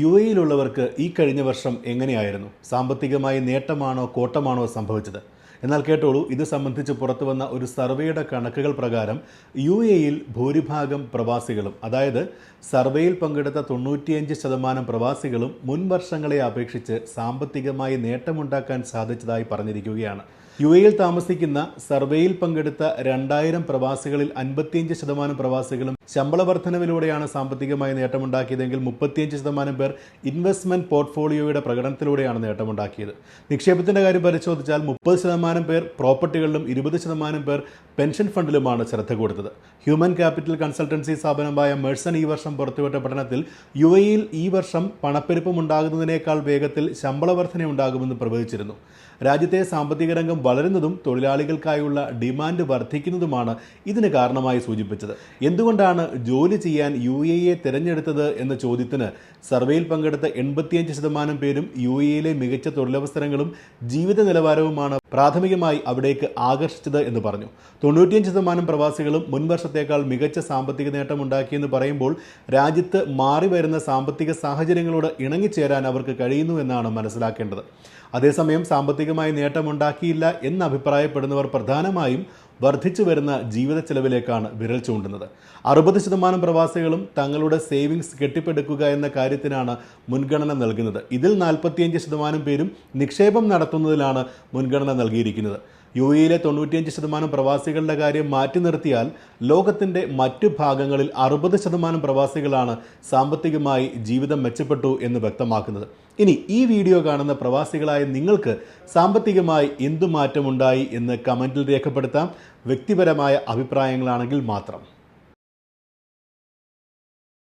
U എയിലുള്ളവർക്ക് ഈ കഴിഞ്ഞ വർഷം എങ്ങനെയായിരുന്നു? സാമ്പത്തികമായി നേട്ടമാണോ കോട്ടമാണോ സംഭവിച്ചത്? എന്നാൽ കേട്ടോളൂ ഇത് സംബന്ധിച്ച് പുറത്തു വന്ന ഒരു സർവേയുടെ കണക്കുകൾ പ്രകാരം യു എയിൽ ഭൂരിഭാഗം പ്രവാസികളും അതായത് സർവേയിൽ പങ്കെടുത്ത തൊണ്ണൂറ്റിയഞ്ച് ശതമാനം പ്രവാസികളും മുൻ വർഷങ്ങളെ അപേക്ഷിച്ച് സാമ്പത്തികമായി നേട്ടമുണ്ടാക്കാൻ സാധിച്ചതായി പറഞ്ഞിരിക്കുകയാണ്. യു എയിൽ താമസിക്കുന്ന സർവേയിൽ പങ്കെടുത്ത രണ്ടായിരം പ്രവാസികളിൽ അൻപത്തിയഞ്ച് ശതമാനം പ്രവാസികളും ശമ്പള വർധനവിലൂടെയാണ് സാമ്പത്തികമായി നേട്ടമുണ്ടാക്കിയതെങ്കിൽ മുപ്പത്തിയഞ്ച് ശതമാനം പേർ ഇൻവെസ്റ്റ്മെന്റ് പോർട്ട്ഫോളിയോയുടെ പ്രകടനത്തിലൂടെയാണ് നേട്ടമുണ്ടാക്കിയത്. നിക്ഷേപത്തിന്റെ കാര്യം പരിശോധിച്ചാൽ മുപ്പത് ശതമാനം പേർ പ്രോപ്പർട്ടികളിലും ഇരുപത് ശതമാനം പേർ പെൻഷൻ ഫണ്ടിലുമാണ് ശ്രദ്ധ കൊടുത്തത്. ഹ്യൂമൻ ക്യാപിറ്റൽ കൺസൾട്ടൻസി സ്ഥാപനമായ മേഴ്സൺ ഈ വർഷം പുറത്തുവിട്ട പഠനത്തിൽ യു എയിൽ ഈ വർഷം പണപ്പെരുപ്പം ഉണ്ടാകുന്നതിനേക്കാൾ വേഗത്തിൽ ശമ്പള വർധന ഉണ്ടാകുമെന്ന് പ്രവചിച്ചിരുന്നു. രാജ്യത്തെ സാമ്പത്തിക രംഗം വളരുന്നതും തൊഴിലാളികൾക്കായുള്ള ഡിമാൻഡ് വർദ്ധിക്കുന്നതുമാണ് ഇതിന് കാരണമായി സൂചിപ്പിച്ചത്. എന്തുകൊണ്ടാണ് ജോലി ചെയ്യാൻ യു എ എ തിരഞ്ഞെടുത്തത് എന്ന ചോദ്യത്തിന് സർവേയിൽ പങ്കെടുത്ത എൺപത്തിയഞ്ച് ശതമാനം പേരും യു എയിലെ മികച്ച തൊഴിലവസരങ്ങളും ജീവിത നിലവാരവുമാണ് പ്രാഥമികമായി അവിടേക്ക് ആകർഷിച്ചത് എന്ന് പറഞ്ഞു. തൊണ്ണൂറ്റിയഞ്ച് ശതമാനം പ്രവാസികളും മുൻവർഷത്തേക്കാൾ മികച്ച സാമ്പത്തിക നേട്ടം ഉണ്ടാക്കിയെന്ന് പറയുമ്പോൾ രാജ്യത്ത് മാറി വരുന്ന സാമ്പത്തിക സാഹചര്യങ്ങളോട് ഇണങ്ങിച്ചേരാൻ അവർക്ക് കഴിയുന്നു എന്നാണ് മനസ്സിലാക്കേണ്ടത്. അതേസമയം സാമ്പത്തികമായി നേട്ടമുണ്ടാക്കിയില്ല എന്ന് അഭിപ്രായപ്പെടുന്നവർ പ്രധാനമായും വർദ്ധിച്ചു വരുന്ന ജീവിത ചെലവിലേക്കാണ് വിരൽ ചൂണ്ടുന്നത്. അറുപത് ശതമാനം പ്രവാസികളും തങ്ങളുടെ സേവിങ്സ് കെട്ടിപ്പടുക്കുക എന്ന കാര്യത്തിനാണ് മുൻഗണന നൽകുന്നത്. ഇതിൽ നാൽപ്പത്തിയഞ്ച് ശതമാനം പേരും നിക്ഷേപം നടത്തുന്നതിലാണ് മുൻഗണന നൽകിയിരിക്കുന്നത്. യു എയിലെ തൊണ്ണൂറ്റിയഞ്ച് ശതമാനം പ്രവാസികളുടെ കാര്യം മാറ്റി നിർത്തിയാൽ ലോകത്തിന്റെ മറ്റു ഭാഗങ്ങളിൽ അറുപത് ശതമാനം പ്രവാസികളാണ് സാമ്പത്തികമായി ജീവിതം മെച്ചപ്പെട്ടു എന്ന് വ്യക്തമാക്കുന്നത്. ഇനി ഈ വീഡിയോ കാണുന്ന പ്രവാസികളായ നിങ്ങൾക്ക് സാമ്പത്തികമായി എന്തു മാറ്റമുണ്ടായി എന്ന് കമന്റിൽ രേഖപ്പെടുത്താം. വ്യക്തിപരമായ അഭിപ്രായങ്ങളാണെങ്കിൽ മാത്രം.